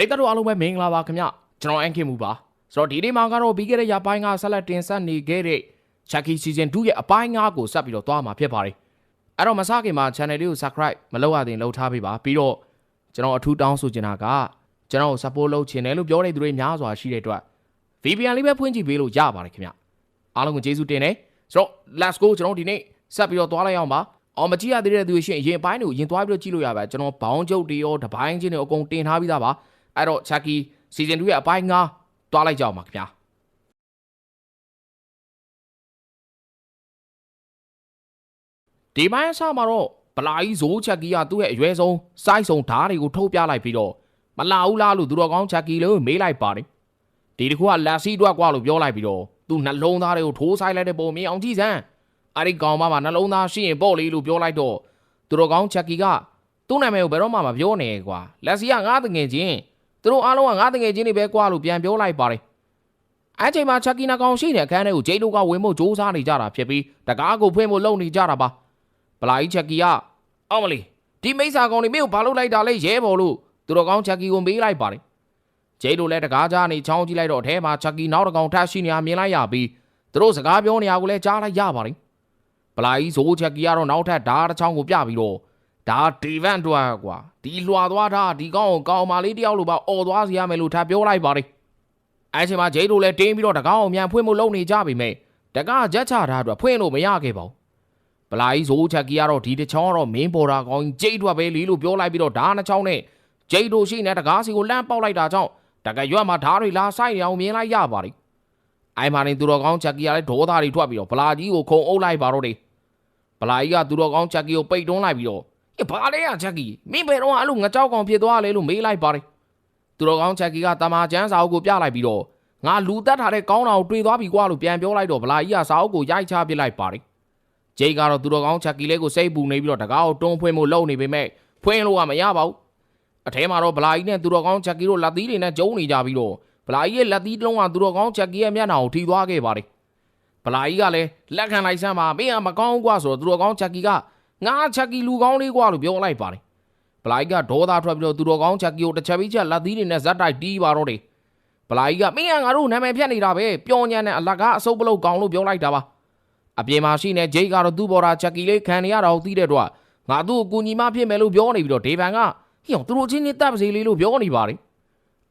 ရိသတ်တို့အားလုံးပဲမင်္ဂလာပါခင်ဗျကျွန်တော်အန်ခင်မူပါဆိုတော့ဒီနေ့မှာကတော့ပြီးခဲ့တဲ့ရပိုင်းကဆက်လက်တင်ဆက်နေခဲ့တဲ့ Chucky Season 2ရဲ့အပိုင်း9ကိုဆက်ပြီးတော့သွားမှာဖြစ်ပါတယ်အဲ့တော့မစခင်မှာ channel လေးကို subscribe မလုပ်ရသေးရင်လုပ်ထားပေးပါပြီးတော့ကျွန်တော်အထူးတောင်းဆိုချင်တာကကျွန်တော်ကို support လုပ်ချင်တယ်လို့ပြောနေသူတွေများစွာရှိတဲ့အတွက် VPN လေးပဲဖွင့်ကြည့်ပေးလို့ရပါတယ်ခင်ဗျအားလုံးကိုကျေးဇူးတင်တယ်ဆိုတော့ let's go ကျွန်တော်ဒီနေ့ဆက်ပြီးတော့သွားလိုက်အောင်ပါအောင်မကြည့်ရသေးတဲ့သူတွေရှိရင်အရင်အပိုင်းတွေကိုရင်သွားပြီးတော့ကြည့်လို့ရပါကျွန်တော်ဘောင်းကျုပ်တွေရောတပိုင်းချင်းတွေအကုန်တင်ထားပြီးသားပါ အဲ့တော့ Chucky season 2ရဲ့အပိုင်း9တွားလိုက်ကြအောင်ပါခင်ဗျာဒီပိုင်းအစမှာတော့ဗလာကြီးဇိုး Chucky ကသူ့ရဲ့အရွယ်ဆုံးစိုက်ဆုံးဓားတွေကိုထုတ်ပြလိုက်ပြီးတော့မလာဘူးလားလို့သူတော်ကောင်း Chucky လို့မေးလိုက်ပါတယ်ဒီတခုကလက်စီတွက်ကွာလို့ပြောလိုက်ပြီးတော့သူနှလုံးသားတွေကိုထိုးဆိုင်လိုက်တဲ့ပုံမြင်အောင်ကြည့်စမ်းအဲ့ဒီကောင်မမှာနှလုံးသားရှိရင်ပေါ့လေလို့ပြောလိုက်တော့သူတော်ကောင်း Chucky ကသူ့နာမည်ကိုဘယ်တော့မှမပြောနဲ့ကွာလက်စီကငါးတငယ်ချင်း သူတို့အားလုံးကငါးတငယ်ချင်းတွေပဲကွာလို့ပြန်ပြောလိုက်ပါတယ်အဲ့ချိန်မှာချက်ကီနာကောင်ရှိတဲ့အခန်းထဲကိုဂျိတ်တို့ကဝင်ဖို့စ조사နေကြတာဖြစ်ပြီးတကားကိုဖွင့်ဖို့လုပ်နေကြတာပါဗလာကြီးချက်ကီကအောက်မလီဒီမိစ္ဆာကောင်တွေမင်းကိုဘာလုပ်လိုက်တာလဲရဲပေါ်လို့သူတို့ကောင်ချက်ကီကိုမေးလိုက်ပါတယ်ဂျိတ်တို့လည်းတကားကြားနေချောင်းကြည့်လိုက်တော့အထဲမှာချက်ကီနောက်တစ်ကောင်ထပ်ရှိနေတာမြင်လိုက်ရပြီးသူတို့စကားပြောနေရကိုလည်းကြားလိုက်ရပါတယ်ဗလာကြီးဇိုးချက်ကီကတော့နောက်ထပ်ဓာတ်တစ်ချောင်းကိုပြပြီးတော့ ဒါဒီဗန်တော့ကွာဒီလွာသွားတာဒီကောင်ကိုကောင်မလေးတယောက်လိုပါអော်သွားစီရမယ်လို့ထပ်ပြောလိုက်ပါတယ်အဲချိန်မှာဂျိတ်တို့လည်းတင်းပြီးတော့တကောင်အောင်မြန်ဖွင့်ဖို့လုပ်နေကြပြီမဲ့တကားချက်ချထားအတွက်ဖွင့်လို့မရခဲ့ပါဘူးဗလာကြီးဇိုးချက်ကီကတော့ဒီတစ်ချောင်းကတော့မင်းပေါ်တာကောင်ဂျိတ်တို့ပဲလီလို့ပြောလိုက်ပြီးတော့ဓာတ်နှစ်ချောင်းနဲ့ဂျိတ်တို့ရှိနေတကားစီကိုလမ်းပေါက်လိုက်တာကြောင့်တကယ်ရွက်မှာဓာတ်တွေလာဆိုင်နေအောင်မြင်လိုက်ရပါတယ်အိုင်မာနေသူတော်ကောင်းချက်ကီကလည်းဒေါသတွေထွက်ပြီးတော့ဗလာကြီးကိုခုံအုပ်လိုက်ပါတော့တယ်ဗလာကြီးကသူတော်ကောင်းချက်ကီကိုပိတ်တွန်းလိုက်ပြီးတော့။ ဘာလဲอ่ะချက်ကြီးမင်းဘယ်တော့အဲ့လိုငကြောက်ကောင်ဖြစ်သွားလဲလို့မေးလိုက်ပါတယ်။သူတော်ကောင်းချက်ကီကတမာချမ်းစာအုပ်ကိုပြလိုက်ပြီးတော့ငါလူတက်ထားတဲ့ကောင်းတာကိုတွေ့သွားပြီကွာလို့ပြန်ပြောလိုက်တော့ဗလာကြီးကစာအုပ်ကိုရိုက်ချပစ်လိုက်ပါတယ်။ဂျိတ်ကတော့သူတော်ကောင်းချက်ကီလေးကိုစိတ်ပူနေပြီးတော့တကားကိုတွန်းဖွင့်ဖို့လုပ်နေပေမဲ့ဖွင့်လို့ကမရပါဘူး။အထဲမှာတော့ဗလာကြီးနဲ့သူတော်ကောင်းချက်ကီတို့လက်သီးတွေနဲ့ကျုံနေကြပြီးတော့ဗလာကြီးရဲ့လက်သီးတစ်လုံးကသူတော်ကောင်းချက်ကီရဲ့မျက်နှာကိုထိသွားခဲ့ပါတယ်။ဗလာကြီးကလည်းလက်ခံလိုက်စမ်းပါမင်းကမကောင်းဘူးကွာဆိုတော့သူတော်ကောင်းချက်ကီက ငါချက်ကီလူကောင်းလေးကွာလို့ပြောလိုက်ပါတယ်ဘလိုက်ကဒေါသထွက်ပြီးတော့သူတော်ကောင်းချက်ကီကိုတစ်ချက်ပြီးချက်လက်သီးတွေနဲ့ဇက်တိုက်တီးပါတော့တယ်ဘလိုက်ကမင်းကငါတို့နာမည်ဖြတ်နေတာပဲပျော်ညံ့တဲ့အလကားအစုပ်ပလုတ်ကောင်းလို့ပြောလိုက်တာပါအပြင်မှာရှိနေဂျိတ်ကတော့သူ့ဘော်ရာချက်ကီလေးခံနေရတာကိုသိတဲ့တော့ငါသူ့ကိုကူညီမဖြစ်မယ်လို့ပြောနေပြီးတော့ဒေဗန်ကဟိအောင်သူတို့ချင်းချင်းတပ်ပါစေလေးလို့ပြောနေပါတယ်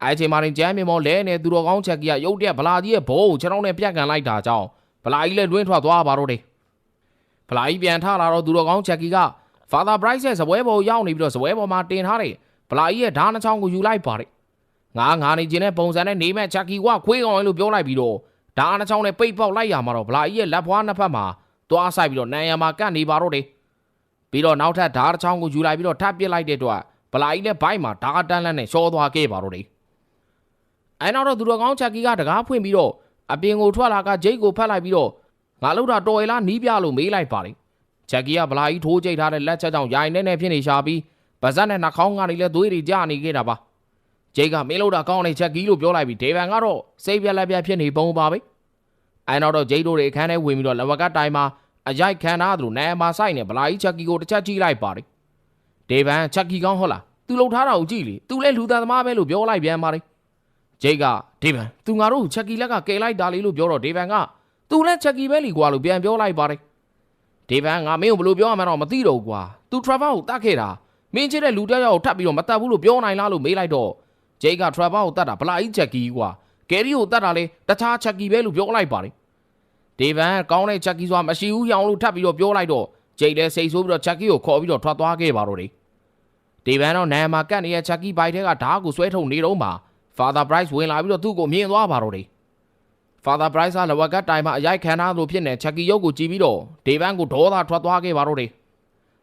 အဲချိန်မှာရင်ကျမ်းမြေမောလဲနေသူတော်ကောင်းချက်ကီကရုတ်တက်ဗလာကြီးရဲ့ဘောကိုခြေထောက်နဲ့ပြက်ကန်လိုက်တာကြောင့်ဗလာကြီးလည်းတွင်းထွက်သွားပါတော့တယ် ဖလာကြီးပြန်ထလာတော့သူတော်ကောင်းချက်ကီက Father Bryce ရဲ့ဇပွဲပေါ်ရောက်နေပြီးတော့ဇပွဲပေါ်မှာတင်ထားတယ်ဖလာကြီးရဲ့ဓာတ်နှချောင်းကိုယူလိုက်ပါတယ်ငါငါနေခြင်းနဲ့ပုံစံနဲ့နေမဲ့ချက်ကီကခွေးကောင်လို့ပြောလိုက်ပြီးတော့ဓာတ်နှချောင်းနဲ့ပိတ်ပေါက်လိုက်ရမှာတော့ဖလာကြီးရဲ့လက်ဖွားနှစ်ဖက်မှာသွားဆိုင်ပြီးတော့နန်ရံမှာကန့်နေပါတော့တယ်ပြီးတော့နောက်ထပ်ဓာတ်နှချောင်းကိုယူလိုက်ပြီးတော့ထပ်ပစ်လိုက်တဲ့အတွက်ဖလာကြီးလည်းဘိုက်မှာဓာတ်တန်းလန်းနဲ့ရှောသွားခဲ့ပါတော့တယ်အဲနောက်တော့သူတော်ကောင်းချက်ကီကတကားဖွင့်ပြီးတော့အပြင်ကိုထွက်လာကဂျိတ်ကိုဖတ်လိုက်ပြီးတော့ ငါလို့တာတော်ရလားနီးပြလို့မေးလိုက်ပါတယ်ချက်ကီကဗလာကြီးထိုးကြိတ်ထားတဲ့လက်ချက်ကြောင့်ရိုင်နေနေဖြစ်နေရှာပြီးဗဇက်နဲ့နှာခေါင်းကနေလည်းသွေးတွေကျနေခဲ့တာပါဂျိတ်ကမင်းလို့တာကောင်းနေချက်ကီလို့ပြောလိုက်ပြီးဒေဗန်ကတော့စိတ်ပြက်လက်ပြက်ဖြစ်နေပုံပါပဲအဲနောက်တော့ဂျိတ်တို့တွေအခန်းထဲဝင်ပြီးတော့လဝကတိုင်မှာအရိုက်ခံထားသလိုနိုင်မှာစိုက်နေဗလာကြီးချက်ကီကိုတစ်ချက်ကြည့်လိုက်ပါတယ်ဒေဗန်ချက်ကီကောင်းဟုတ်လားသူလှုပ်ထားတာကိုကြည့်လေသူလည်းလူသားသမားပဲလို့ပြောလိုက်ပြန်ပါတယ်ဂျိတ်ကဒေဗန်သူငါတို့ချက်ကီလက်ကကယ်လိုက်တာလေလို့ပြောတော့ဒေဗန်က သူလည်းချက်ကီပဲလီကွာလို့ပြန်ပြောလိုက်ပါတယ်ဒေဗန်ငါမင်းကိုဘယ်လိုပြောရမှန်းတော့မသိတော့ဘူးကွာသူထရဗာကိုတတ်ခဲ့တာမင်းချစ်တဲ့လူတစ်ယောက်ကိုထပ်ပြီးတော့မတတ်ဘူးလို့ပြောနိုင်လားလို့မေးလိုက်တော့ဂျိတ်ကထရဗာကိုတတ်တာဗလာကြီးချက်ကီကွာကယ်ရီကိုတတ်တာလေတခြားချက်ကီပဲလို့ပြောလိုက်ပါတယ်ဒေဗန်ကောင်းတဲ့ချက်ကီဆိုတာမရှိဘူးရောင်လို့ထပ်ပြီးတော့ပြောလိုက်တော့ဂျိတ်လည်းစိတ်ဆိုးပြီးတော့ချက်ကီကိုခေါ်ပြီးတော့ထွက်သွားခဲ့ပါတော့တယ်ဒေဗန်တော့နာမှာကတ်နေတဲ့ချက်ကီဘိုက်ထဲကဓာတ်ကိုဆွဲထုတ်နေတော့မှ Father Bryce ဝင်လာပြီးတော့သူ့ကိုမြင်သွားပါတော့တယ် Father Bryce ကလဝကတိုင်မှာအရိုက်ခံထားလို့ဖြစ်နေချက်ကီရုပ်ကိုကြည့်ပြီးတော့ဒေဗန်ကိုဒေါသထွက်သွားခဲ့ပါတော့တယ်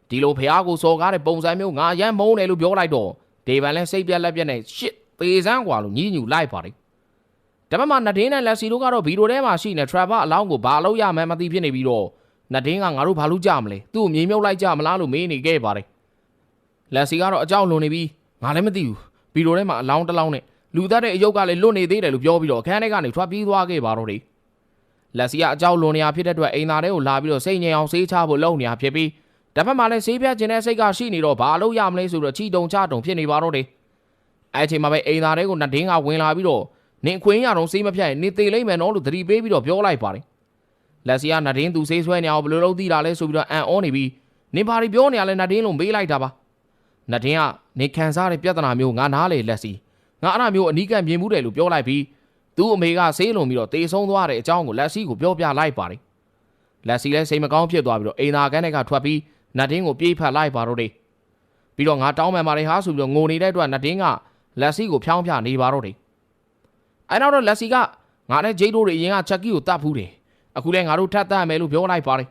ဒီလိုဖះကိုစော်ကားတဲ့ပုံစံမျိုးငါရမ်းမုန်းတယ်လို့ပြောလိုက်တော့ဒေဗန်လည်းစိတ်ပြက်လက်ပြက်နဲ့ရှစ်ပေစမ်းกว่าလို့ညှိညူလိုက်ပါတယ်ဒါပေမဲ့နဒင်းနဲ့လက်စီတို့ကတော့ဗီဒီယိုထဲမှာရှိနေ Trevor အလောင်းကိုဘာလုပ်ရမှန်းမသိဖြစ်နေပြီးတော့နဒင်းကငါတို့ဘာလုပ်ကြမလဲသူ့ကိုမြေမြုပ်လိုက်ကြမလားလို့မေးနေခဲ့ပါတယ်လက်စီကတော့အကြောက်လွန်နေပြီးငါလည်းမသိဘူးဗီဒီယိုထဲမှာအလောင်းတစ်လောင်းနဲ့ လူသားတဲ့အယုတ်ကလည်းလွတ်နေသေးတယ်လို့ပြောပြီးတော့အခန်းထဲကနေထွက်ပြေးသွားခဲ့ပါတော့တယ်လက်စီကအကြောက်လွန်နေရဖြစ်တဲ့အတွက်အိမ်သားတွေကိုလာပြီးတော့စိတ်ငြိမ်အောင်ဆေးချဖို့လုပ်နေရဖြစ်ပြီးတစ်ဖက်မှာလည်းဆေးပြခြင်းတဲ့စိတ်ကရှိနေတော့ဘာလို့ရမလဲဆိုတော့ချီတုံချတုံဖြစ်နေပါတော့တယ်အဲ့အချိန်မှာပဲအိမ်သားတွေကိုနတ်ဒင်းကဝင်လာပြီးတော့နင်အခွင့်ရတော့စေးမဖြတ်ရင်နင်သေးလိမ့်မယ်နော်လို့သတိပေးပြီးတော့ပြောလိုက်ပါတယ်လက်စီကနတ်ဒင်းသူစေးဆွဲနေအောင်ဘယ်လိုလုပ်သိတာလဲဆိုပြီးတော့အန်အောနေပြီးနင်ဘာတွေပြောနေရလဲနတ်ဒင်းလို့မေးလိုက်တာပါနတ်ဒင်းကနေခံစားတဲ့ပြဿနာမျိုးငါနားလေလက်စီ ငါအဲ့ဒါမျိုးအနီးကပ်မြင်မှုတယ်လို့ပြောလိုက်ပြီးသူ့အမေကဆေးလုံပြီးတော့တေဆုံးသွားတဲ့အကြောင်းကိုလက်စီကိုပြောပြလိုက်ပါတယ်လက်စီလည်းစိတ်မကောင်းဖြစ်သွားပြီးတော့အိမ်သာကန်းတွေကထွက်ပြီးနတ်ဒင်းကိုပြေးဖက်လိုက်ပါတော့တယ်ပြီးတော့ငါတောင်းပန်ပါတယ်ဟာဆိုပြီးတော့ငိုနေတဲ့အတွက်နတ်ဒင်းကလက်စီကိုဖျောင်းဖျနေပါတော့တယ်အဲ့နောက်တော့လက်စီကငါနဲ့ဂျိတ်တို့တွေအရင်ကချက်ကြီးကိုတတ်ဖူးတယ်အခုလည်းငါတို့ထပ်တတ်မယ်လို့ပြောလိုက်ပါတယ်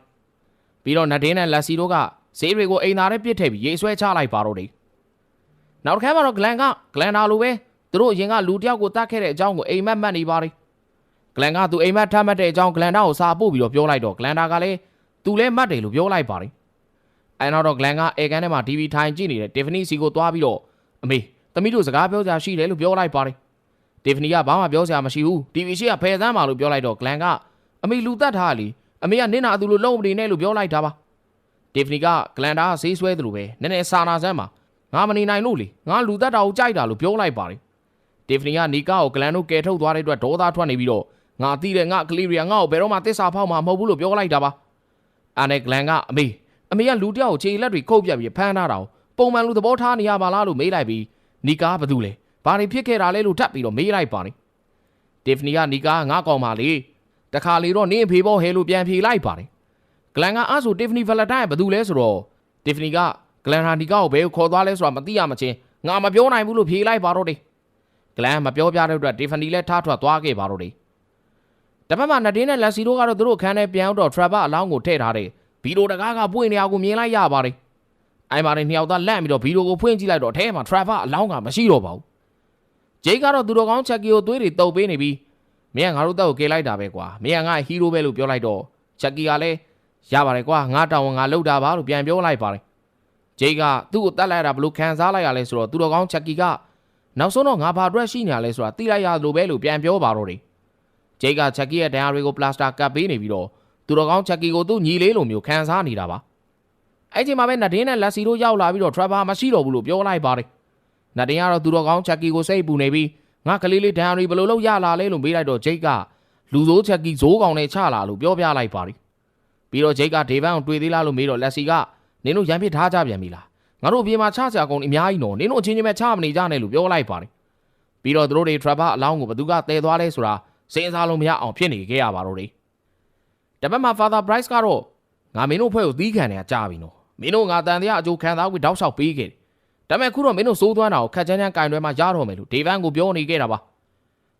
ပြီးတော့နတ်ဒင်းနဲ့လက်စီတို့ကဈေးတွေကိုအိမ်သာထဲပစ်ထည့်ပြီးရေဆွဲချလိုက်ပါတော့တယ်နောက်တစ်ခါမှတော့ဂလန်ကဂလန်နာလိုပဲ သူတို့အရင်ကလူတယောက်ကိုတတ်ခဲ့တဲ့အကြောင်းကိုအိမ်မက်မှတ်နေပါတယ်ဂလန်ကသူအိမ်မက်ထမ်းမှတ်တဲ့အကြောင်းဂလန်ဒါကိုစာပို့ပြီးတော့ပြောလိုက်တော့ဂလန်ဒါကလည်းသူလည်းမှတ်တယ်လို့ပြောလိုက်ပါတယ်အဲနောက်တော့ဂလန်ကအေကန်ထဲမှာ TV ထိုင်ကြည့်နေတဲ့တီဖနီစီကိုသွားပြီးတော့အမေသမီးတို့စကားပြောကြရှိတယ်လို့ပြောလိုက်ပါတယ်တီဖနီကဘာမှပြောစရာမရှိဘူး TV ရှိကဖယ်သမ်းပါလို့ပြောလိုက်တော့ဂလန်ကအမေလူတတ်ထားလीအမေကနင့်နာအတူလို့လုံးမနေနဲ့လို့ပြောလိုက်တာပါတီဖနီကဂလန်ဒါကဆေးဆွဲတယ်လို့ပဲနည်းနည်းစာနာစမ်းပါငါမနေနိုင်လို့လေငါလူတတ်တာကိုကြိုက်တာလို့ပြောလိုက်ပါတယ် တီဖနီကနီကာကိုဂလန်တို့ကယ်ထုတ်သွားတဲ့အတွက်ဒေါသထွက်နေပြီးတော့ငါသိတယ်ငါကလီရီယာငါ့ကိုဘယ်တော့မှတစ္ဆာဖောက်မှာမဟုတ်ဘူးလို့ပြောလိုက်တာပါအာနဲ့ဂလန်ကအမေအမေကလူတယောက်ကိုခြေလက်တွေခုတ်ပြတ်ပြီးဖမ်းထားတာကိုပုံမှန်လူသဘောထားနေရပါလားလို့မေးလိုက်ပြီးနီကာကဘာတူလဲဘာတွေဖြစ်ခဲ့တာလဲလို့ထပ်ပြီးတော့မေးလိုက်ပါတယ်တီဖနီကနီကာငါကောင်ပါလေတခါလေတော့နင်းအဖေဘောဟဲလို့ပြန်ဖြေလိုက်ပါတယ်ဂလန်ကအားဆိုတီဖနီဗလက်တိုင်းကဘာတူလဲဆိုတော့တီဖနီကဂလန်ဟာနီကာကိုဘယ်ကိုခေါ်သွားလဲဆိုတာမသိရမချင်းငါမပြောနိုင်ဘူးလို့ဖြေလိုက်ပါတော့တယ် ဂလန်မပြောပြတဲ့အတွက်တီဖနီလည်းထားထွက်သွားခဲ့ပါတော့တယ်တပတ်မှာနဒင်းနဲ့လက်စီတို့ကတော့သူတို့ခန်းထဲပြန်တော့ထရဗာအလောင်းကိုထည့်ထားတဲ့ဗီဒီယိုတကားကပွင့်နေအောင်ကိုမြင်လိုက်ရပါတယ်။အိုင်မာတွေနှစ်ယောက်သားလန့်ပြီးတော့ဗီဒီယိုကိုဖွင့်ကြည့်လိုက်တော့အဲမှာထရဗာအလောင်းကမရှိတော့ပါဘူး။ဂျိတ်ကတော့သူတော်ကောင်းချက်ကီကိုသွေးတွေတုပ်ပေးနေပြီးမင်းကငါတို့တက်ကိုကယ်လိုက်တာပဲကွာ။မင်းကငါဟီးရိုးပဲလို့ပြောလိုက်တော့ချက်ကီကလည်းရပါတယ်ကွာငါတောင်းဝန်ငါလှုပ်တာပါလို့ပြန်ပြောလိုက်ပါတယ်။ဂျိတ်ကသူ့ကိုတတ်လိုက်တာဘလို့ခံစားလိုက်ရလဲဆိုတော့သူတော်ကောင်းချက်ကီက နောက်ဆုံးတော့ငါဘာအတွက်ရှိနေရလဲဆိုတာသိလိုက်ရလို့ပဲလို့ပြန်ပြောပါတော့တယ်။ဂျိတ်ကချက်ကီရဲ့ဒဏ်ရာတွေကိုပလတ်စတာကပ်ပေးနေပြီးတော့သူတော်ကောင်းချက်ကီကိုသူ့ညီလေးလိုမျိုးခံစားနေတာပါအဲ့ချိန်မှာပဲနဒင်းနဲ့လက်စီတို့ရောက်လာပြီးတော့ထရဗာမရှိတော့ဘူးလို့ပြောလိုက်ပါတယ်နဒင်းကတော့သူတော်ကောင်းချက်ကီကိုစိတ်ပူနေပြီးငါကလေးလေးဒဏ်ရာတွေဘယ်လိုလုပ်ရလာလဲလို့မေးလိုက်တော့ဂျိတ်ကလူစိုးချက်ကီဇိုးကောင်နဲ့ချလာလို့ပြောပြလိုက်ပါတယ်ပြီးတော့ဂျိတ်ကဒေဗန်ကိုတွေ့သေးလားလို့မေးတော့လက်စီကနင်တို့ရန်ဖြစ်ထားကြပြန်ပြီလား ငါတို့အပြင်မှာချစရာကုန်အများကြီးနော်နင်တို့အချင်းချင်းပဲချမနေကြနဲ့လို့ပြောလိုက်ပါတယ်ပြီးတော့သူတို့တွေထရဗာအလောင်းကိုဘသူကတည်သွားလဲဆိုတာစဉ်းစားလို့မရအောင်ဖြစ်နေခဲ့ရပါတော့တယ်တပတ်မှာ Father Bryce ကတော့ငါမင်းတို့ဖွဲ့ကိုသီးခံနေရကြပြီနော်မင်းတို့ငါတန်တရားအကျိုးခံစားပြီးတောက်လျှောက်ပေးခဲ့တယ်ဒါပေမဲ့ခုတော့မင်းတို့စိုးသွမ်းတာကိုခက်ချမ်းချမ်းကင်တွဲမှာရတော့မယ်လို့ဒေဗန်ကိုပြောနေခဲ့တာပါ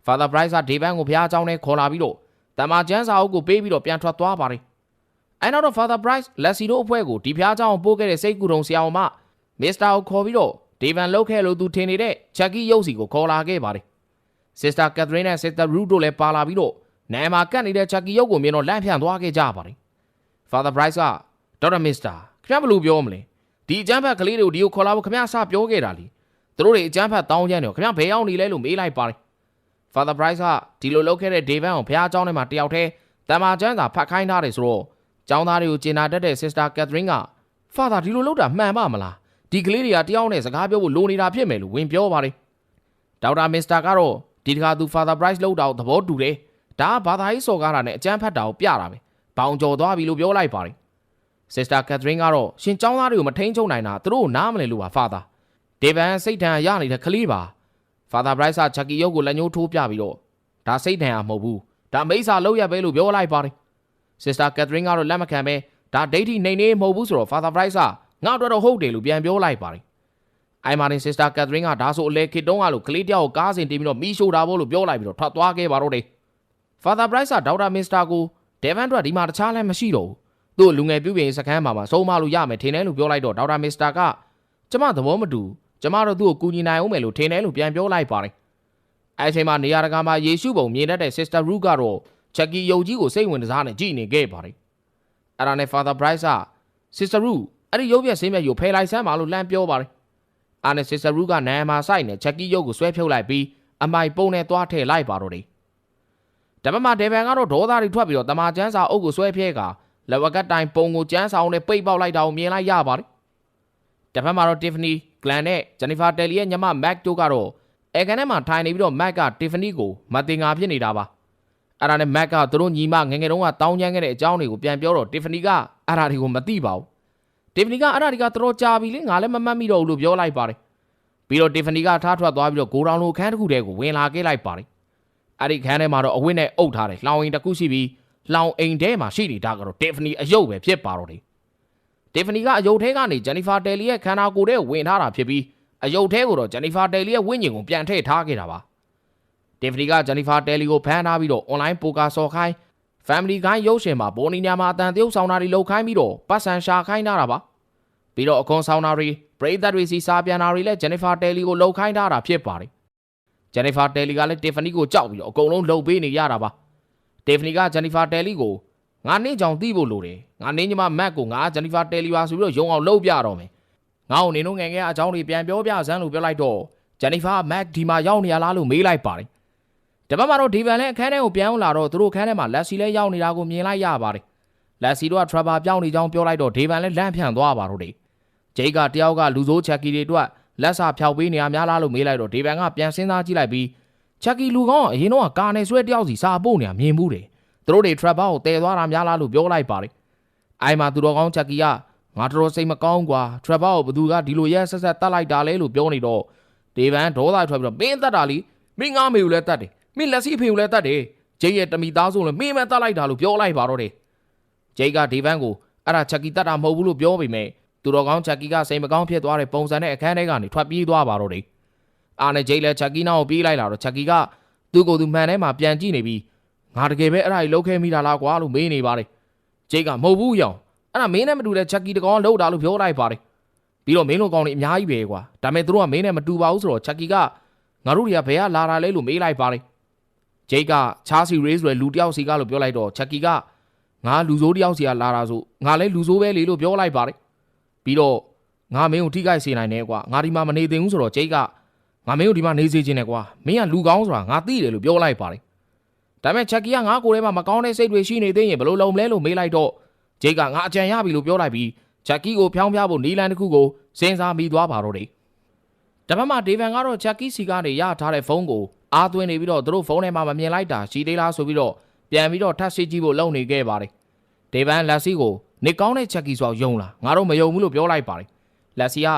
Father Bryce ကဒေဗန်ကိုဖျားเจ้าနဲ့ခေါ်လာပြီးတော့တမန်ကျန်းစာအုပ်ကိုပေးပြီးတော့ပြန်ထွက်သွားပါတယ်အဲနောက်တော့ Father Bryce လက်စီတို့အဖွဲ့ကိုဒီဖျားเจ้าကိုပို့ခဲ့တဲ့စိတ်ကူတုံဆရာအောင်မ မစ္စတာကိုခေါ်ပြီးတော့ဒေဗန်လုတ်ခဲ့လို့သူထင်နေတဲ့ချက်ကြီးရုပ်စီကိုခေါ်လာခဲ့ပါတယ် Sister Catherine နဲ့ Sister Ruth တို့လည်းပါလာပြီးတော့နိုင်မှာကတ်နေတဲ့ချက်ကီရုပ်ကိုမြင်တော့လန့်ဖြန့်သွားခဲ့ကြပါတယ်။ Father Bryce ကဒေါက်တာမစ္စတာခင်ဗျားဘယ်လိုပြောမလဲဒီအကျန်းဖတ်ကလေးတွေကိုဒီကိုခေါ်လာဖို့ခင်ဗျားစပြောခဲ့တာလीသူတို့တွေအကျန်းဖတ်တောင်းကြတယ်ခင်ဗျားဘယ်ရောက်နေလဲလို့မေးလိုက်ပါတယ်။ Father Bryce ကဒီလိုလုပ်ခဲ့တဲ့ David ကိုဘုရားကျောင်းထဲမှာတယောက်တည်းတမန်ကျမ်းစာဖတ်ခိုင်းထားတယ်ဆိုတော့ကျောင်းသားတွေကိုကျင်နာတတ်တဲ့ Sister Catherine က Father ဒီလိုလုပ်တာမှန်ပါမလား ဒီကလေးတွေကတယောက်နဲ့စကားပြောဖို့လိုနေတာဖြစ်မယ်လို့ဝင်ပြောပါတယ်။ဒေါက်တာမစ္စတာကတော့ဒီတခါသူ Father Bryce လောက်တာကိုသဘောတူတယ်ဒါကဘာသာရေးစော်ကားတာနဲ့အကြမ်းဖက်တာကိုပြတာပဲဘောင်ကျော်သွားပြီလို့ပြောလိုက်ပါတယ်စစ္စတာကက်သရင်းကတော့ရှင်ចောင်းသားတွေကိုမထိန်ချုံနိုင်တာသူတို့နားမလည်လို့ပါဖာသာဒေဗန်စိတ်ဓာတ်ရနေတဲ့ကလေးပါဖာသာဘရိုက်ဆာချက်ကီယုတ်ကိုလက်ညှိုးထိုးပြပြီးတော့ဒါစိတ်ဓာတ်ရမဟုတ်ဘူးဒါမိစ္ဆာလောက်ရပဲလို့ပြောလိုက်ပါတယ်စစ္စတာကက်သရင်းကတော့လက်မခံပဲဒါဒိတ်ထိနေနေမဟုတ်ဘူးဆိုတော့ဖာသာဘရိုက်ဆာ ငါတို့တော့ဟုတ်တယ်လို့ပြန်ပြောလိုက်ပါတယ်အိုင်မာတင်စစ္စတာကက်သရင်းကဒါဆိုအလေခေတုံးကလို့ကလေးတယောက်ကိုကားစင်တင်ပြီးတော့မီးရှို့တာဖို့လို့ပြောလိုက်ပြီးတော့ထွက်သွားခဲ့ပါတော့တယ် Father Bryce ကဒေါက်တာမစ္စတာကို Devon တို့ဒီမှာတခြားလည်းမရှိတော့ဘူးသူ့လူငယ်ပြုပြင်စခန်းမှာမှာဆုံးမလို့ရမယ်ထင်တယ်လို့ပြောလိုက်တော့ဒေါက်တာမစ္စတာကကျမသဘောမတူကျမတို့သူ့ကိုကူညီနိုင်အောင်မယ်လို့ထင်တယ်လို့ပြန်ပြောလိုက်ပါတယ်အဲအချိန်မှာနေရာတကာမှာယေရှုပုံမြင်တတ်တဲ့ Sister Ruth ကတော့ချက်ကီယုံကြီးကိုစိတ်ဝင်စားနဲ့ကြည်နေခဲ့ပါတယ်အဲ့ဒါနဲ့ Father Bryce က Sister Ruth အဲ့ဒီရုပ်ပြက်ဆင်းမြက်ကိုဖယ်လိုက်စမ်းပါလို့လှမ်းပြောပါတယ်အာနဲ့ Sister Ruth ကနာမှာစိုက်နဲ့ချက်ကီရုပ်ကိုဆွဲဖြုတ်လိုက်ပြီးအမိုက်ပုံနဲ့သွားထည့်လိုက်ပါတော့တယ်တပတ်မှာဒေဗန်ကတော့ဒေါသတွေထွက်ပြီးတော့တမာကျန်းစာအုပ်ကိုဆွဲဖြဲကလက်ဝက်ကတိုင်ပုံကိုကျန်းစာအုပ်နဲ့ပိတ်ပေါက်လိုက်တာကိုမြင်လိုက်ရပါတယ်တပတ်မှာတော့ Tiffany Glenn နဲ့ Jennifer Telly ရဲ့ညီမ Mac တို့ကတော့အဲကန်ထဲမှာထိုင်နေပြီးတော့မက်ကတီဖနီကိုမတင်ငါဖြစ်နေတာပါအဲ့ဒါနဲ့မက်ကသူတို့ညီမငယ်ငယ်တုန်းကတောင်းကျမ်းခဲ့တဲ့အကြောင်းတွေကိုပြန်ပြောတော့တီဖနီကအဲ့ဒါတွေကိုမသိပါဘူး တီဖနီကအဲ့ဒါတွေကတော်တော်ကြာပြီလေငါလည်းမမှတ်မိတော့ဘူးလို့ပြောလိုက်ပါတယ်ပြီးတော့တီဖနီကထားထွက်သွားပြီးတော့ဂိုရောင်လိုခန်းတစ်ခုတည်းကိုဝင်လာခဲ့လိုက်ပါတယ်အဲ့ဒီခန်းထဲမှာတော့အဝတ်နဲ့အုပ်ထားတယ်လှောင်အိမ်တစ်ခုရှိပြီးလှောင်အိမ်ထဲမှာရှိနေတာကတော့တီဖနီအယုတ်ပဲဖြစ်ပါတော့တယ်တီဖနီကအယုတ်ထဲကနေဂျန်နီဖာတယ်လီရဲ့ခန္ဓာကိုယ်ထဲကိုဝင်ထားတာဖြစ်ပြီးအယုတ်ထဲကိုတော့ဂျန်နီဖာတယ်လီရဲ့ဝိညာဉ်ကိုပြန်ထည့်ထားခဲ့တာပါတီဖနီကဂျန်နီဖာတယ်လီကိုဖမ်းထားပြီးတော့ online ပိုကာဆော်ခိုင်း family ခိုင်းရုပ်ရှင်မှာပေါ်နီညာမှာအတန်တရုပ်ဆောင်တာတွေလုပ်ခိုင်းပြီးတော့ပတ်စံရှာခိုင်းထားတာပါပြီးတော့အခွန်ဆောင်တာတွေပရိသတ်တွေစီစာပြန်တာတွေလည်းဂျန်နီဖာတယ်လီကိုလုပ်ခိုင်းထားတာဖြစ်ပါတယ်ဂျန်နီဖာတယ်လီကလည်းတီဖနီကိုကြောက်ပြီးတော့အကုန်လုံးလှုပ်ပေးနေရတာပါတီဖနီကဂျန်နီဖာတယ်လီကိုငါနေကြောင်သိဖို့လိုတယ်ငါနေညီမမက်ကိုငါဂျန်နီဖာတယ်လီပါဆိုပြီးတော့ရုံအောင်လှုပ်ပြတော့မယ်ငါ့ကိုနေတော့ငယ်ငယ်အကြောင်းတွေပြန်ပြောပြစမ်းလို့ပြောလိုက်တော့ဂျန်နီဖာမက်ဒီမှာရောက်နေရလားလို့မေးလိုက်ပါတယ် တပတ်မှာတော့ဒီဗန်လည်းအခန်းထဲကိုပြန်လာတော့သူတို့အခန်းထဲမှာလက်စီလည်းရောက်နေတာကိုမြင်လိုက်ရပါတယ်လက်စီတို့ကထရဘာပြောင်းနေကြောင်းပြောလိုက်တော့ဒေဗန်လည်းလန့်ဖြန့်သွားပါတော့တယ်ဂျိတ်ကတယောက်ကလူဆိုးချက်ကီတွေအတွက်လက်စာဖျောက်ပေးနေရများလားလို့မေးလိုက်တော့ဒေဗန်ကပြန်စဉ်းစားကြည့်လိုက်ပြီးချက်ကီလူကောင်းကအရင်တော့ကာနေဆွဲတယောက်စီစာပို့နေရမြင်မှုတယ်သူတို့တွေ trap ကိုတည်သွားတာများလားလို့ပြောလိုက်ပါတယ်။အိုင်မှာသူတော်ကောင်းချက်ကီကငါတော်တော်စိတ်မကောင်းကွာ trap ကိုဘသူကဒီလိုရဲဆက်ဆက်တတ်လိုက်တာလဲလို့ပြောနေတော့ဒေဗန်ဒေါသထွက်ပြီးတော့မင်းတတ်တာလीမင်းငါမေကိုလည်းတတ်တယ် မင်းလက်စီဖေကိုလည်းတတ်တယ်ဂျိတ်ရဲ့တမီသားဆုံးလည်းမင်းမတတ်လိုက်တာလို့ပြောလိုက်ပါတော့တယ်ဂျိတ်ကဒေဗန်ကိုအဲ့ဒါချက်ကီတတ်တာမဟုတ်ဘူးလို့ပြောပေမဲ့သူတော်ကောင်းချက်ကီကစိတ်မကောင်းဖြစ်သွားတဲ့ပုံစံနဲ့အခန်းထဲကနေထွက်ပြေးသွားပါတော့တယ်အာနဲ့ဂျိတ်လည်းချက်ကီနာကိုပြေးလိုက်လာတော့ချက်ကီကသူ့ကိုယ်သူမှန်ထဲမှာပြန်ကြည့်နေပြီးငါတကယ်ပဲအဲ့ဒါကြီးလှုပ်ခဲမိတာလားကွာလို့မေးနေပါတယ်ဂျိတ်ကမဟုတ်ဘူးရောင်အဲ့ဒါမင်းနဲ့မတူတဲ့ချက်ကီတကောင်လှုပ်တာလို့ပြောလိုက်ပါတယ်ပြီးတော့မင်းတို့ကောင်တွေအများကြီးပဲကွာဒါပေမဲ့သူတို့ကမင်းနဲ့မတူပါဘူးဆိုတော့ချက်ကီကငါတို့တွေကဘယ်ကလာတာလဲလို့မေးလိုက်ပါတယ် ဂျိတ်ကချားစီရေးဆိုတဲ့လူတယောက်စီကလို့ပြောလိုက်တော့ချက်ကီကငါလူဆိုးတယောက်စီကလာတာဆိုငါလည်းလူဆိုးပဲလေလို့ပြောလိုက်ပါတယ်ပြီးတော့ငါမင်းကိုထိခိုက်စေနိုင်တယ်ကွာငါဒီမှာမနေသင့်ဘူးဆိုတော့ဂျိတ်ကငါမင်းကိုဒီမှာနေစေချင်တယ်ကွာမင်းကလူကောင်းဆိုတာငါသိတယ်လို့ပြောလိုက်ပါတယ်ဒါပေမဲ့ချက်ကီကငါကိုယ်ထဲမှာမကောင်းတဲ့စိတ်တွေရှိနေသေးရင်ဘယ်လိုလုပ်မလဲလို့မေးလိုက်တော့ဂျိတ်ကငါအကြံရပြီလို့ပြောလိုက်ပြီးချက်ကီကိုဖျောင်းဖျားဖို့နီလန်တစ်ခုကိုစဉ်းစားမိသွားပါတော့တယ်။တပတ်မှာဒေဗန်ကတော့ချက်ကီစီကနေရထားတဲ့ဖုန်းကို အားသွင်းနေပြီးတော့သူတို့ဖုန်းထဲမှာမမြင်လိုက်တာရှိသေးလားဆိုပြီးတော့ပြန်ပြီးတော့ထပ်စစ်ကြည့်ဖို့လုပ်နေခဲ့ပါတယ်။ဒေဗန်လက်စီကိုနေကောင်းတဲ့ချက်ကီဆိုအောင်ယုံလားငါတို့မယုံဘူးလို့ပြောလိုက်ပါတယ်။လက်စီက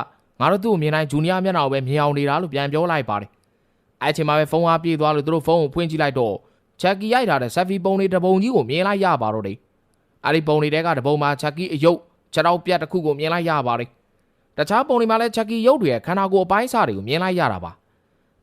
ငါတို့သူ့ကိုမြင်တိုင်းဂျူနီယာမျက်နှာကိုပဲမြင်အောင်နေတာလို့ပြန်ပြောလိုက်ပါတယ်။အဲ့ချိန်မှာပဲဖုန်းအားပြေးသွားလို့သူတို့ဖုန်းကိုဖွင့်ကြည့်လိုက်တော့ချက်ကီရိုက်ထားတဲ့ဆက်ဖီပုံလေးတစ်ပုံကြီးကိုမြင်လိုက်ရပါတော့တယ်။အဲဒီပုံလေးတဲကတစ်ပုံမှာချက်ကီအယုတ်ခြေထောက်ပြတ်တစ်ခုကိုမြင်လိုက်ရပါတယ်။တခြားပုံတွေမှာလည်းချက်ကီရုပ်တွေရဲ့ခန္ဓာကိုယ်အပိုင်းအစတွေကိုမြင်လိုက်ရတာပါ။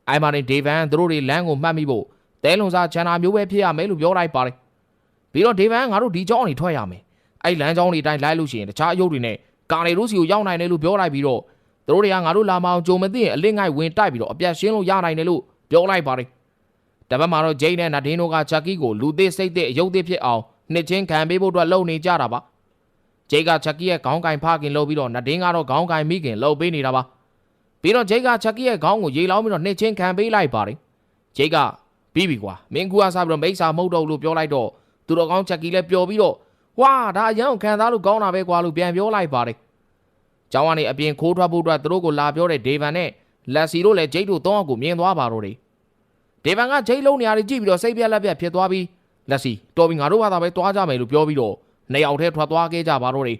အိုင်မာတင်ဒေဗန်သူတို့တွေလမ်းကိုမှတ်မိဖို့တဲလွန်စားချန်နာမျိုးပဲဖြစ်ရမယ်လို့ပြောလိုက်ပါတယ်။ပြီးတော့ဒေဗန်ငါတို့ဒီကြောင်းနေထွက်ရမယ်။အဲ့လမ်းကြောင်းတွေတိုင်းလိုက်လို့ရှိရင်တခြားအယုတ်တွေနဲ့ကာနေတို့စီကိုရောက်နိုင်တယ်လို့ပြောလိုက်ပြီးတော့သူတို့တွေကငါတို့လာမအောင်ကြုံမသိရင်အလစ်ငိုက်ဝင်တိုက်ပြီးတော့အပြတ်ရှင်းလို့ရနိုင်တယ်လို့ပြောလိုက်ပါတယ်။တပတ်မှာတော့ဂျိန်းနဲ့နဒင်းတို့ကချက်ကီကိုလူသေးစိတ်သေးအယုတ်သေးဖြစ်အောင်နှစ်ချင်းခံပေးဖို့အတွက်လုပ်နေကြတာပါဂျိတ်ကချက်ကီရဲ့ခေါင်းကင်ဖခင်လုပ်ပြီးတော့နဒင်းကတော့ခေါင်းကင်မိခင်လုပ်ပေးနေတာပါ ပြီးတော့ဂျိတ်ကချက်ကီရဲ့ခေါင်းကိုရေလောင်းပြီးတော့နှစ်ချင်းခံပေးလိုက်ပါတယ်ဂျိတ်ကပြီးပြီကွာမင်းကူအားစားပြီးတော့မိစ္ဆာမဟုတ်တော့လို့ပြောလိုက်တော့သူတော်ကောင်းချက်ကီလည်းပျော်ပြီးတော့ဝါဒါအရန်ကိုခံစားလို့ကောင်းတာပဲကွာလို့ပြန်ပြောလိုက်ပါတယ်ကျောင်းကနေအပြင်ခိုးထွက်ဖို့အတွက်သူတို့ကိုလာပြောတဲ့ဒေဗန်နဲ့လက်စီတို့လည်းဂျိတ်တို့တောင်းအကိုမြင်သွားပါတော့တယ်ဒေဗန်ကဂျိတ်လုံးနေရာတွေကြည့်ပြီးတော့စိတ်ပြက်လက်ပြက်ဖြစ်သွားပြီးလက်စီတော်ပြီငါတို့ဘာသာပဲတွားကြမယ်လို့ပြောပြီးတော့နေအောင်ထဲထွက်သွားခဲ့ကြပါတော့တယ်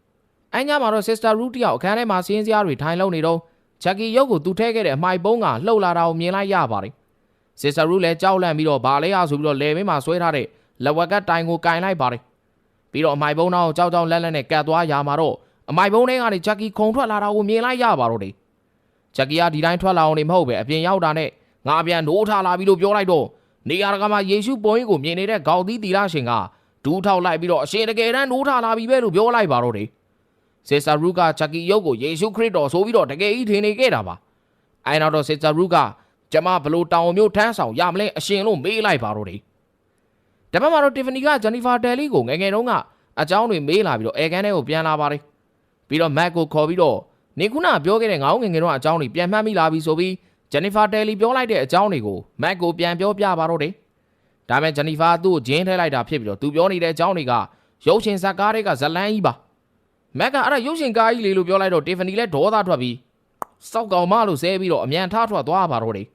။အညာမှာတော့ Sister Root တယောက်အခန်းထဲမှာစင်းစရာတွေထိုင်လုံနေတော့ ဂျက်ကီရုပ်ကိုသူထဲခဲ့တဲ့အမိုက်ပုံးကလှုပ်လာတာကိုမြင်လိုက်ရပါတယ်။ Sister Root လည်းကြောက်လန့်ပြီးတော့ဘာလဲရဆိုပြီးတော့လေမင်းမှာဆွဲထားတဲ့လက်ဝက်ကတိုင်ကိုကင်လိုက်ပါတယ်။ပြီးတော့အမိုက်ပုံးနောက်ကြောက်ကြောက်လက်လက်နဲ့ကတ်သွားရမှာတော့အမိုက်ပုံးထဲကနေဂျက်ကီခုံထွက်လာတာကိုမြင်လိုက်ရပါတော့တယ်။ဂျက်ကီကဒီတိုင်းထွက်လာအောင်နေမဟုတ်ပဲအပြင်ရောက်တာနဲ့ငါပြန်နိုးထားလာပြီလို့ပြောလိုက်တော့နေရာတကာမှာယေရှုပုံရိပ်ကိုမြင်နေတဲ့ဂေါက်သီးတီလာရှင်ကဒူးထောက်လိုက်ပြီးတော့အရှင်တကယ်တမ်းနိုးထားလာပြီပဲလို့ပြောလိုက်ပါတော့တယ် ဆေဆာရုကချကီယုတ်ကိုယေရှုခရစ်တော်ဆိုပြီးတော့တကယ်ကြီးထင်နေခဲ့တာပါအဲနောက်တော့ဆေဆာရုကကျမဘလို့တောင်မျိုးထမ်းဆောင်ရမလဲအရှင်လို့မေးလိုက်ပါတော့တယ်တပတ်မှာတော့တီဖနီကဂျန်နီဖာဒယ်လီကိုငငယ်တုန်းကအကြောင်းတွေမေးလာပြီးတော့အဲကန်းထဲကိုပြန်လာပါတယ်ပြီးတော့မက်ကိုခေါ်ပြီးတော့နေခုနပြောခဲ့တဲ့ငါ့ငငယ်တုန်းကအကြောင်းတွေပြန်မှတ်မိလာပြီဆိုပြီးဂျန်နီဖာဒယ်လီပြောလိုက်တဲ့အကြောင်းတွေကိုမက်ကိုပြန်ပြောပြပါတော့တယ်ဒါမဲ့ဂျန်နီဖာသူ့ကိုဂျင်းထဲလိုက်တာဖြစ်ပြီးတော့သူပြောနေတဲ့အကြောင်းတွေကရုပ်ရှင်ဇာတ်ကားတွေကဇလန်းကြီးပါ။ မက်ကအဲ့ဒါရုပ်ရှင်ကားကြီးလေလို့ပြောလိုက်တော့တီဖနီလည်းဒေါသထွက်ပြီးစောက်ကောင်မလို့ဆဲပြီးတော့အမြန်ထားထွက်သွားပါတော့တယ်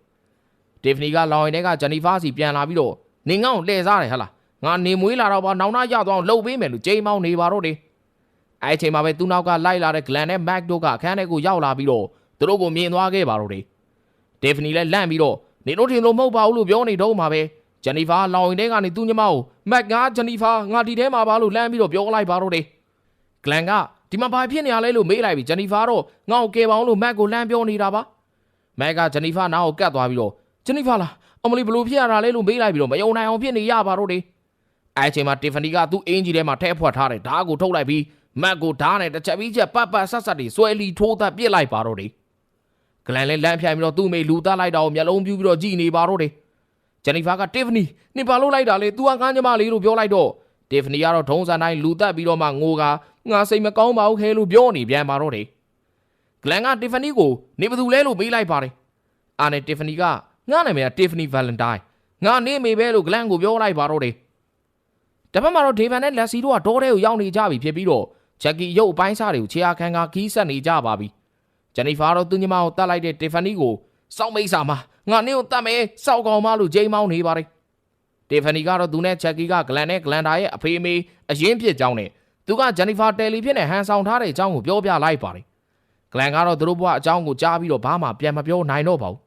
တီဖနီကလောင်ရင်တဲကဂျန်နီဖာစီပြန်လာပြီးတော့နေငေါ့ကိုလှည့်စားတယ်ဟဟလားငါနေမွေးလာတော့ပါနောင်နာရသွားအောင်လှုပ်ပေးမယ်လို့ဂျိမ်းမောင်းနေပါတော့တယ်အဲ့အချိန်မှာပဲသူ့နောက်ကလိုက်လာတဲ့ဂလန်နဲ့မက်တို့ကအခန်းထဲကိုရောက်လာပြီးတော့သူတို့ကိုမြင်သွားခဲ့ပါတော့တယ်တီဖနီလည်းလန့်ပြီးတော့နေတို့ထင်လို့မဟုတ်ပါဘူးလို့ပြောနေတော့မှာပဲဂျန်နီဖာလောင်ရင်တဲကနေသူ့ညီမကိုမက်ငါဂျန်နီဖာငါဒီထဲမှာပါလို့လန့်ပြီးတော့ပြောလိုက်ပါတော့တယ် ဂလန်ကဒီမှာဘာဖြစ်နေရလဲလို့မေးလိုက်ပြီးဂျန်နီဖာတော့ငါ့ကိုကယ်ပါအောင်လို့မက်ကိုလန့်ပြောနေတာပါမက်ကဂျနီဖာနားကိုကတ်သွားပြီးတော့ဂျနီဖာလားအမလီဘလို့ဖြစ်ရတာလဲလို့မေးလိုက်ပြီးတော့မယုံနိုင်အောင်ဖြစ်နေရပါတော့တယ်အဲ့အချိန်မှာတီဖနီကသူ့အင်ဂျီထဲမှာထဲဖွက်ထားတဲ့ဓာတ်ကိုထုတ်လိုက်ပြီးမက်ကိုဓာတ်နဲ့တစ်ချက်ပြီးချက်ပတ်ပတ်ဆက်ဆက်တွေဆွဲလီထိုးသက်ပစ်လိုက်ပါတော့တယ်ဂလန်လည်းလမ်းဖြိုင်ပြီးတော့သူ့မိလူသားလိုက်တာကိုမျက်လုံးပြူးပြီးတော့ကြည်နေပါတော့တယ်ဂျနီဖာကတီဖနီနင်ဘာလို့လိုက်တာလဲ तू ကငန်းညမလေးလို့ပြောလိုက်တော့တီဖနီကတော့ထုံးစံတိုင်းလူသက်ပြီးတော့မှငိုက ငါစိတ်မကောင်းပါဘူးခဲလို့ပြောနေပြန်ပါတော့တယ်ဂလန်ကတီဖနီကိုနေဘသူလဲလို့မေးလိုက်ပါတယ်အာနဲ့တီဖနီကငါနာမည်ကတီဖနီဗယ်လန်တိုင်းငါနေမေပဲလို့ဂလန်ကိုပြောလိုက်ပါတော့တယ်တပတ်မှာတော့ဒေဗန်နဲ့လက်စီတို့ကဒေါ်ထဲကိုရောက်နေကြပြီဖြစ်ပြီးတော့ဂျက်ကီရုပ်အပိုင်းစားတွေကိုခြေအခန်းကခီးဆက်နေကြပါပြီဂျန်နီဖာတော့သူညီမကိုတတ်လိုက်တဲ့တီဖနီကိုစောင့်မိတ်စာမှာငါနင်းကိုတတ်မယ်စောက်ကောင်မလို့ဂျိမ်းမောင်းနေပါတယ်တီဖနီကတော့သူနဲ့ဂျက်ကီကဂလန်နဲ့ဂလန်ဒါရဲ့အဖေအမေအရင်ဖြစ်ကြောင်းနဲ့ သူကဂျန်နီဖာတယ်လီဖြစ်နေဟန်ဆောင်ထားတဲ့အကြောင်းကိုပြောပြလိုက်ပါတယ်ဂလန်ကတော့သူတို့ဘဝအကြောင်းကိုကြားပြီးတော့ဘာမှပြန်မပြောနိုင်တော့ပါဘူး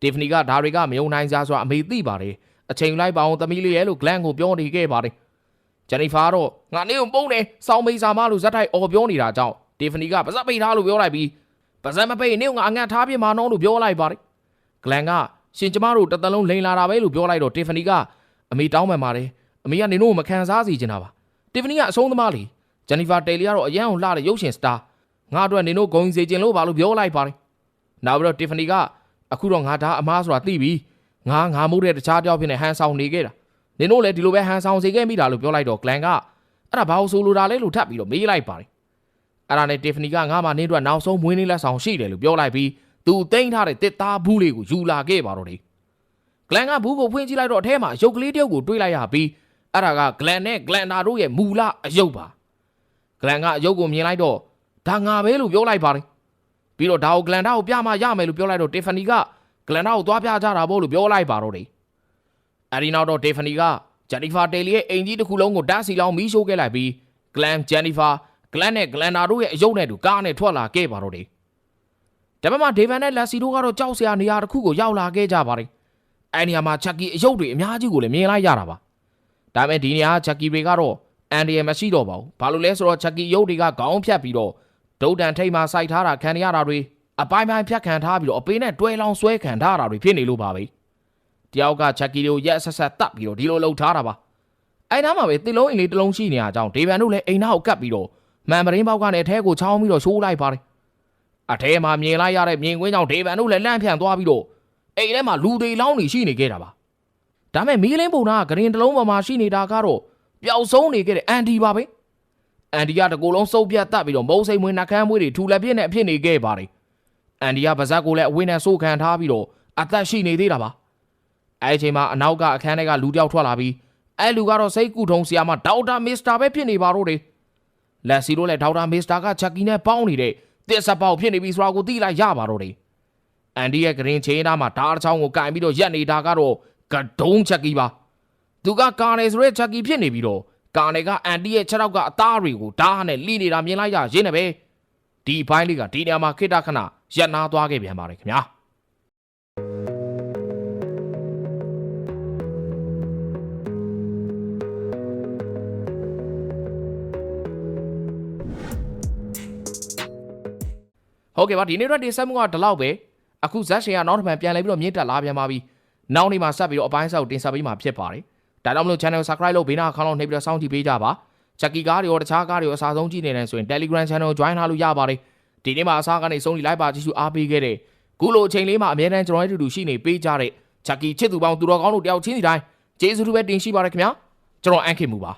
တီဖနီကဒါတွေကမယုံနိုင်ကြဆိုအမေသိပါတယ်အချိန်လိုက်ပါအောင်သမီးလေးရဲ့လို့ဂလန်ကိုပြောနေခဲ့ပါတယ်ဂျန်နီဖာတော့ငါနေကိုပုံးတယ်စောင်းမိတ်စာမလို့ဇက်ထိုက်အော်ပြောနေတာကြောင့်တီဖနီကပါဇက်ပိတ်ထားလို့ပြောလိုက်ပြီးပါဇက်မပိတ်နေငါအငတ်ထားပြမှာနော်လို့ပြောလိုက်ပါတယ်ဂလန်ကရှင်ကျမတို့တစ်သက်လုံးလိန်လာတာပဲလို့ပြောလိုက်တော့တီဖနီကအမေတောင်းပန်ပါတယ်အမေကနေတို့ကိုမခံစားစေချင်တာပါတီဖနီကအဆုံးသမားလေ ဂျန်နီဖာတယ်လီကတော့အရန်ကိုလှတဲ့ရုပ်ရှင်စတာငါအတွက်နေတို့ဂုံစေချင်လို့ပါလို့ပြောလိုက်ပါတယ်နောက်ပြီးတော့တီဖနီကအခုတော့ငါဒါအမားဆိုတာသိပြီငါငါမိုးတဲ့တခြားတယောက်ဖြစ်နေဟန်ဆောင်နေခဲ့တာနင်တို့လည်းဒီလိုပဲဟန်ဆောင်စေခဲ့မိတာလို့ပြောလိုက်တော့ဂလန်ကအဲ့ဒါဘာလို့ဆိုလိုတာလဲလို့ထပ်ပြီးတော့မေးလိုက်ပါတယ်အဲ့ဒါနဲ့တီဖနီကငါမှနင်းတို့နောက်ဆုံးမွေးနေ့လက်ဆောင်ရှိတယ်လို့ပြောလိုက်ပြီးသူတိမ့်ထားတဲ့တစ်သားဘူးလေးကိုယူလာခဲ့ပါတော့တယ်ဂလန်ကဘူးကိုဖွင့်ကြည့်လိုက်တော့အထဲမှာရုပ်ကလေးတယောက်ကိုတွေးလိုက်ရပြီးအဲ့ဒါကဂလန်နဲ့ဂလန်နာတို့ရဲ့မူလအယုတ်ပါ ဂလန်ကအယုတ်ကိုမြင်လိုက်တော့ဒါငါပဲလို့ပြောလိုက်ပါတယ်ပြီးတော့ဒါကိုဂလန်ဒါကိုပြမရမယ်လို့ပြောလိုက်တော့တီဖနီကဂလန်ဒါကိုသွားပြကြတာပေါ့လို့ပြောလိုက်ပါတော့တယ်အဲဒီနောက်တော့တီဖနီကဂျန်နီဖာတေလီရဲ့အိမ်ကြီးတစ်ခုလုံးကိုဓာတ်စီလောင်းမီးရှို့ခဲ့လိုက်ပြီးဂလန်ဂျန်နီဖာဂလန်နဲ့ဂလန်နာတို့ရဲ့အယုတ်နဲ့တူကားနဲ့ထွက်လာခဲ့ပါတော့တယ်ဒါပေမဲ့ဒေဗန်နဲ့လက်စီတို့ကတော့ကြောက်စရာနေရာတစ်ခုကိုရောက်လာခဲ့ကြပါတယ်အဲဒီနေရာမှာချက်ကီအယုတ်တွေအများကြီးကိုလည်းမြင်လိုက်ရတာပါဒါပေမဲ့ဒီနေရာချက်ကီတွေကတော့ အန်ဒီယယ်မရှိတော့ပါဘူးဘာလို့လဲဆိုတော့ချက်ကီရုပ်တွေကခေါင်းဖြတ်ပြီးတော့ဒုတ်တန်ထိတ်မှစိုက်ထားတာခံရတာတွေအပိုင်းပိုင်းဖြတ်ခံထားပြီးတော့အပေးနဲ့တွဲလောင်းဆွဲခံထားတာတွေဖြစ်နေလို့ပါပဲတယောက်ကချက်ကီတွေကိုရက်ဆက်ဆက်တတ်ပြီးတော့ဒီလိုလှုပ်ထားတာပါအဲ့နားမှာပဲတစ်လုံးအိမ်လေးတစ်လုံးရှိနေရကြောင်းဒေဗန်တို့လည်းအိမ်သားကိုကပ်ပြီးတော့မှန်ပရင်းပေါက်ကနေအထဲကိုချောင်းပြီးတော့ရှိုးလိုက်ပါတယ်အထဲမှာမြင်လိုက်ရတဲ့မြင်ကွင်းကြောင့်ဒေဗန်တို့လည်းလန့်ဖြန့်သွားပြီးတော့အိမ်ထဲမှာလူတွေလောင်းနေရှိနေခဲ့တာပါဒါမဲ့မီးလင်းပုံနာကဂရင်တစ်လုံးပေါ်မှာရှိနေတာကတော့ ပျောက်ဆုံးနေခဲ့တဲ့အန်ဒီပါပဲအန်ဒီကတကူလုံးစုပ်ပြတ်တက်ပြီးတော့မုံစိမ်မွေးနှကမ်းမွေးတွေထူလက်ပြည့်နဲ့အဖြစ်နေခဲ့ပါတယ်။အန်ဒီကပါဇက်ကိုလည်းအဝင်းနဲ့ဆိုးခံထားပြီးတော့အသက်ရှိနေသေးတာပါ။အဲဒီအချိန်မှာအနောက်ကအခန်းထဲကလူတစ်ယောက်ထွက်လာပြီးအဲလူကတော့စိတ်ကူထုံဆီယာမဒေါက်တာမစ္စတာပဲဖြစ်နေပါတော့တယ်။လက်စီတို့လည်းဒေါက်တာမစ္စတာကချက်ကီနဲ့ပေါင်းနေတဲ့တစ်စပေါက်ဖြစ်နေပြီဆိုတာကိုသိလိုက်ရပါတော့တယ်။အန်ဒီရဲ့ဂရင်ချေးသားမှာဓာတ်ချောင်းကိုကင်ပြီးတော့ရက်နေတာကတော့ကဒုံးချက်ကီပါ။ သူကကာနယ်ဆိုတဲ့ချက်ကီဖြစ်နေပြီးတော့ကာနယ်ကအန်တီရဲ့ခြေထောက်ကအသားတွေကိုဓာတ်နဲ့လိနေတာမြင်လိုက်ရရင်းနဲ့ပဲဒီဘိုင်းလေးကဒီနေရာမှာခိတခဏရက်နာသွားခဲ့ပြန်ပါတယ်ခင်ဗျာဟုတ်ကဲ့ပါဒီနေ့တော့ဒီဆက်မှုကဒီလောက်ပဲအခုဇက်ရှင်ကနောက်တစ်ပံပြန်လဲပြီးတော့မြင့်တက်လာပြန်ပါပြီနောက်နေ့မှာဆက်ပြီးတော့အပိုင်းဆောက်တင်ဆက်ပေးမှာဖြစ်ပါတယ် ဒါကြောင့်မလို့ channel subscribe လုပ်ဘေးနားခေါင်းလုံးနှိပ်ပြီးတော့စောင့်ကြည့်ပေးကြပါချက်ကီကားတွေရောတခြားကားတွေရောအစားဆုံးကြည့်နေတယ်ဆိုရင် Telegram channel join ထားလို့ရပါတယ်ဒီနေ့မှာအစားကနေစုံလီလိုက်ပါကြည့်ရှုအားပေးခဲ့တဲ့ခုလိုအချိန်လေးမှာအမြဲတမ်းကျွန်တော်တို့အတူတူရှိနေပေးကြတဲ့ချက်ကီချစ်သူပေါင်းသူတော်ကောင်းတို့တယောက်ချင်းစီတိုင်းကျေးဇူးတူပဲတင်ရှိပါရခင်ဗျာကျွန်တော်အန်ခင်မူပါ